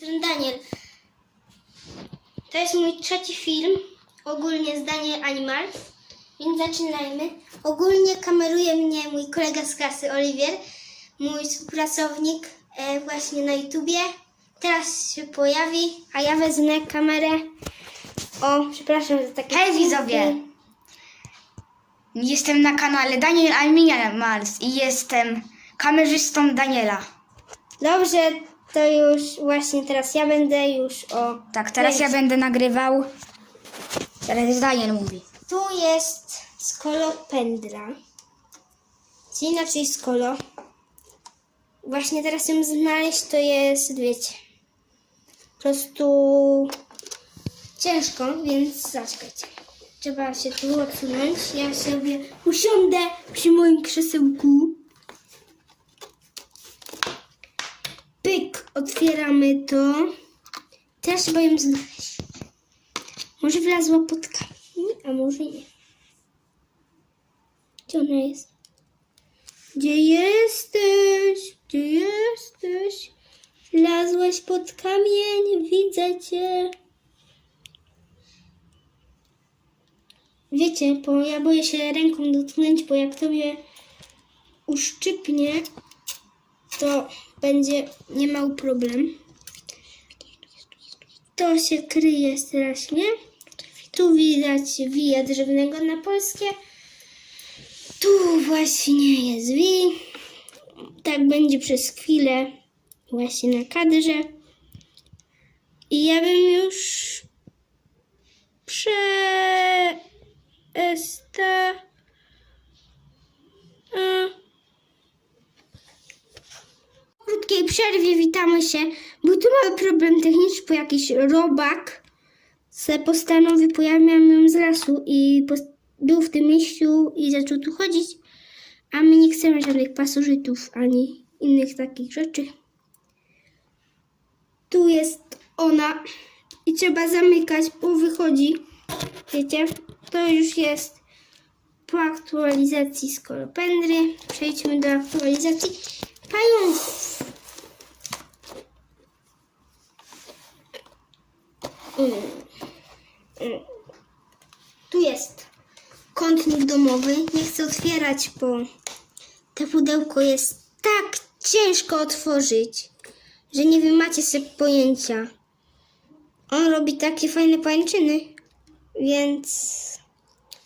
Daniel. To jest mój trzeci film, ogólnie zdanie Animals, więc zaczynajmy. Ogólnie kameruje mnie mój kolega z klasy, Oliwier, mój współpracownik e, właśnie na YouTubie. Teraz się pojawi, a ja wezmę kamerę. O, przepraszam za takie... Hej, widzowie! Jestem na kanale Daniel Alminiamals i jestem kamerzystą Daniela. Dobrze, to już właśnie teraz ja będę już o... Tak, teraz ja będę nagrywał. Teraz Daniel mówi. Tu jest skolopendra. Czy inaczej skolo. Właśnie teraz ją znaleźć to jest, wiecie, po prostu ciężko, więc zaczekajcie. Trzeba się tu odsunąć. Ja sobie usiądę przy moim krzesełku. Otwieramy to. Teraz trzeba ją znaleźć. Może wlazła pod kamień, a może nie. Gdzie ona jest? Gdzie jesteś? Gdzie jesteś? Wlazłaś pod kamień, widzę cię. Wiecie, bo ja boję się ręką dotknąć, bo jak tobie uszczypnie, to będzie niemały problem. To się kryje strasznie. Tu widać wija drzewnego na polskie. Tu właśnie jest wi. Tak będzie przez chwilę właśnie na kadrze. I ja bym już prze... Esta... A... W krótkiej przerwie witamy się. Był tu mały problem techniczny, bo jakiś robak se postanowił, bo ja miałam ją z lasu i był w tym mieściu i zaczął tu chodzić, a my nie chcemy żadnych pasożytów ani innych takich rzeczy. Tu jest ona i trzeba zamykać, bo wychodzi. Wiecie, to już jest po aktualizacji skolopendry. Przejdźmy do aktualizacji pająków. Tu jest kątnik domowy. Nie chcę otwierać, bo to pudełko jest tak ciężko otworzyć, że nie wy macie sobie pojęcia. On robi takie fajne pańczyny, więc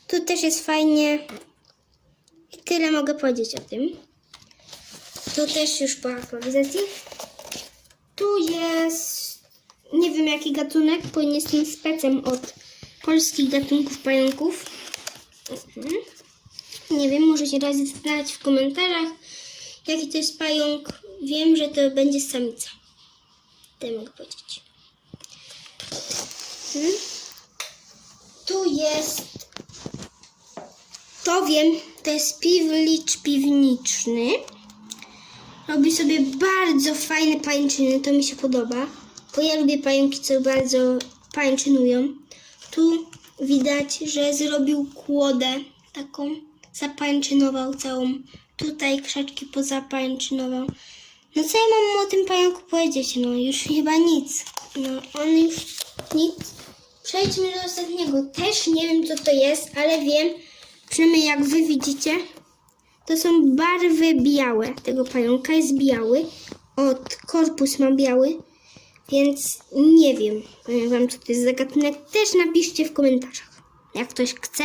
tu też jest fajnie. I tyle mogę powiedzieć o tym. Tu też już po aktualizacji. Tu jest nie wiem jaki gatunek, bo nie jestem specem od polskich gatunków pająków. Mhm. Nie wiem, możecie raz znać w komentarzach, jaki to jest pająk. Wiem, że to będzie samica. Tyle mogę powiedzieć. Mhm. Tu jest. To wiem, to jest piwlicz piwniczny. Robi sobie bardzo fajne pańczyny, to mi się podoba. Bo ja lubię pająki, co bardzo pańczynują. Tu widać, że zrobił kłodę taką, zapańczynował całą. Tutaj krzaczki pozapańczynował. No co ja mam o tym pająku powiedzieć? No już chyba nic. No on już nic. Przejdźmy do ostatniego. Też nie wiem co to jest, ale wiem, przynajmniej jak wy widzicie, to są barwy białe tego pająka. Jest biały. Od korpus ma biały. Więc nie wiem, powiem wam, co to jest za gatunek. Też napiszcie w komentarzach. Jak ktoś chce,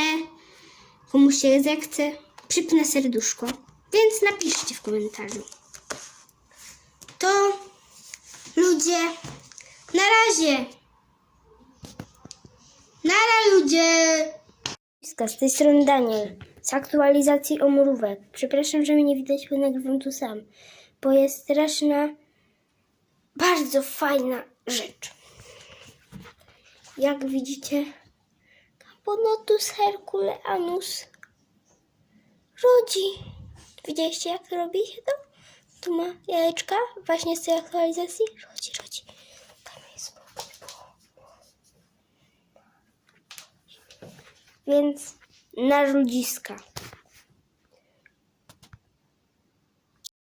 komuś się zechce, przypnę serduszko. Więc napiszcie w komentarzu. To ludzie, na razie. Nara ludzie. Z tej strony Daniel z aktualizacji omrówek. Przepraszam, że mnie nie widać, bo nagrywam tu sam, bo jest straszna bardzo fajna rzecz. Jak widzicie, Camponotus herculeanus rodzi. Widzieliście, jak robi się to? Tu ma jajeczka, właśnie z tej aktualizacji. Rodzi, rodzi. Tam jest. Więc na ludziska.